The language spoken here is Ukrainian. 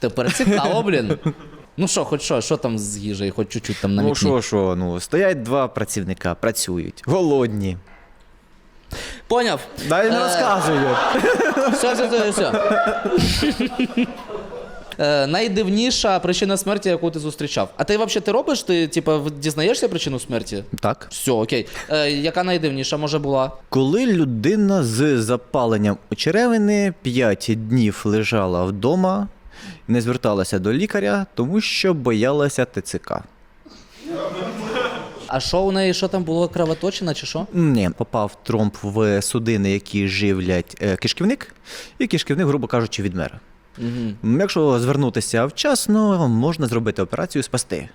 Тепер цікаво, блін. Ну що, хоч що, що там з їжею, хоч чуть-чуть там Ну намікні. що, що, ну, стоять два працівника, працюють, голодні. Поняв? Дай не Е, розказую. Все, все, все, все. Е, найдивніша причина смерті, яку ти зустрічав. А ти взагалі ти робиш? Ти типа дізнаєшся причину смерті? Так. Все, окей. Е, яка найдивніша може була? Коли людина з запаленням у черевини 5 днів лежала вдома, не зверталася до лікаря, тому що боялася ТЦК. А що у неї, що там було кровоточина чи що? Ні, попав тромб в судини, які живлять е, кишківник, і кишківник, грубо кажучи, відмер. Угу. Якщо звернутися вчасно, можна зробити операцію спасти.